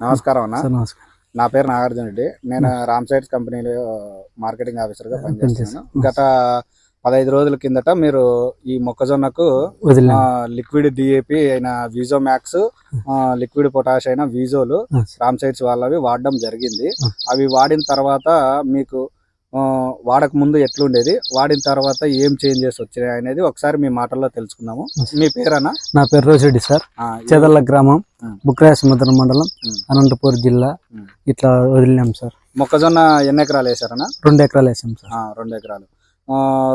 నమస్కారం అన్న. నమస్కారం. నా పేరు నాగార్జున రెడ్డి. నేను రామ్ సైడ్స్ కంపెనీలో మార్కెటింగ్ ఆఫీసర్గా పనిచేస్తున్నాను. గత పదహైదు రోజుల కిందట మీరు ఈ మొక్కజొన్నకు లిక్విడ్ డిఏపి అయిన వీజో మ్యాక్స్ లిక్విడ్ పొటాష్ అయిన వీజోలు. రామ్ సైడ్స్ వాళ్ళవి వాడడం జరిగింది. అవి వాడిన తర్వాత మీకు వాడక ముందు ఎట్లుండేది? వాడిన తర్వాత ఏం చేంజెస్ వచ్చినాయి అనేది ఒకసారి మీ మాటల్లో తెలుసుకుందాము. మీ పేరన్నా? నా పేరు రోజిరెడ్డి సార్. చేదల్ల గ్రామం. బుక్రాయ సముద్రం మండలం. అనంతపూర్ జిల్లా. ఇట్లా వదిలినాం సార్. మొక్కజొన్న ఎన్ని ఎకరాలు వేసారన్నా రెండు ఎకరాలు వేసాం సార్. రెండు ఎకరాలు.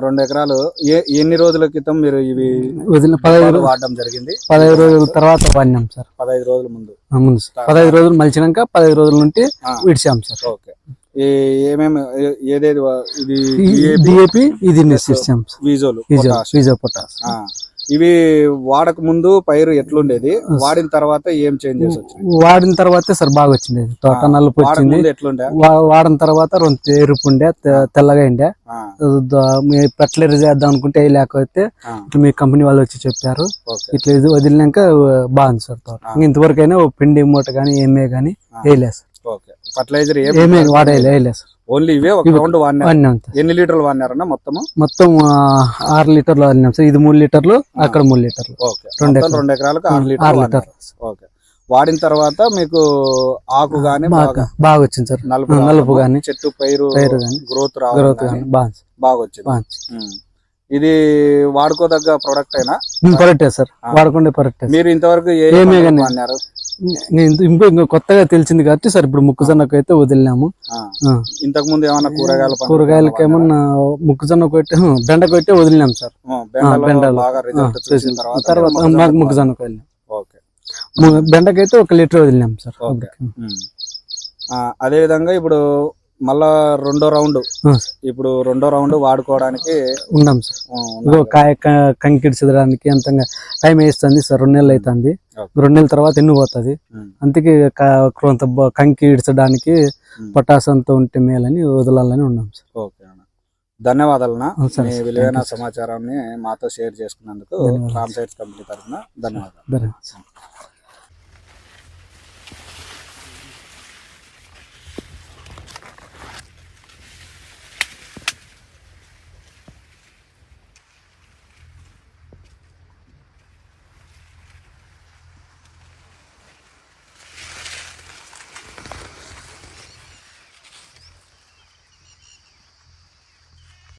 రెండు ఎకరాలు ఏ ఎన్ని రోజుల క్రితం మీరు ఇవి వదిలిన పదహైదు వాడడం జరిగింది? పదహైదు రోజుల తర్వాత వాడినాం సార్. పదహైదు రోజుల ముందు. ముందు సార్. పదహైదు రోజులు మలిచినాక పదహైదు రోజుల నుండి విడిచాం సార్. ఓకే. ఏమేమి ఏదేది ఇది డిఏపి వీజోలు పొటాస్ ఇవి వాడక ముందు పైరు ఎట్లుండేది? వాడిన తర్వాత ఏం చేంజెస్ వాడిన తర్వాత సార్ బాగా వచ్చింది. తోట నలుపు వచ్చింది. ఎట్లుండే? వాడిన తర్వాత రెండు ఎరుపు ఉండే తెల్లగా ఉండే. ఫెర్టిలైజర్ చేద్దాం అనుకుంటే లేకపోతే ఇట్లా మీ కంపెనీ వాళ్ళు వచ్చి చెప్పారు. ఇట్లా ఇది వదిలినాక బాగుంది సార్ తోట. ఇంతవరకు అయినా పిండి మూట కానీ ఏమే కానీ వేయలేదు సార్. ఓకే. ఫర్టిలైజర్ ఏమే సార్. ఓన్లీ ఇవే ఒక రౌండ్ వాడినాం ఎన్ని లీటర్లు వాడినారన్న మొత్తం ఆ, ఆరు లీటర్లు వాడినాం సార్. ఇది మూడు లీటర్లు అక్కడ మూడు లీటర్లు. ఓకే. రెండు మొత్తం రెండు ఎకరాలకు ఆరు లీటర్లు ఓకే. వాడిన తర్వాత మీకు ఆకు గాని బాగా వచ్చింది సార్. నలుపు నలుపు గాని చెట్టు పైరు పైరు గాని గ్రోత్ గ్రోత్ బాగా వచ్చింది. ఇది వాడుకోదగ్గ ప్రొడక్ట్ అయినా పరట్టే సార్. వాడకుండా పరట్టే మీరు ఇంతవరకు ఏమే. వాడినారు? నేను ఇంకో ఇంకో కొత్తగా తెలిసింది కాబట్టి సార్ ఇప్పుడు మొక్కజొన్నకు అయితే వదిలినాము. ఇంతకు ముందు ఏమన్నా కూరగాయల కూరగాయలకి? ఏమన్నా మొక్కజొన్న కొట్టి బెండ కొట్టి వదిలినాం సార్. చూసిన తర్వాత మాకు మొక్కజొన్నకు బెండకైతే ఒక లీటర్ వదిలినాం సార్. అదే విధంగా ఇప్పుడు మళ్ళా రెండో రౌండ్. ఇప్పుడు రెండో రౌండ్ వాడుకోవడానికి ఉన్నాం సార్. కాయ క- కంకిడిచడానికి అంతంగా టైం వేస్తుంది సార్. రెండు నెలలు అవుతుంది. రెండు నెలల తర్వాత ఎన్ని పోతుంది. అందుకే కొంత కంకి ఇడ్చడానికి. పొటాస్ అంతా ఉంటే మేలని వదలాలని ఉన్నాం సార్ ఓకే అన్న ధన్యవాదాలన్నా మీ సార్. విలువైన. సమాచారాన్ని మాతో షేర్ చేసుకున్నందుకు ధన్యవాదాలు. రామ్ సైడ్స్ కంపెనీ తరఫున ధన్యవాదాలు ధన్యవాదాలు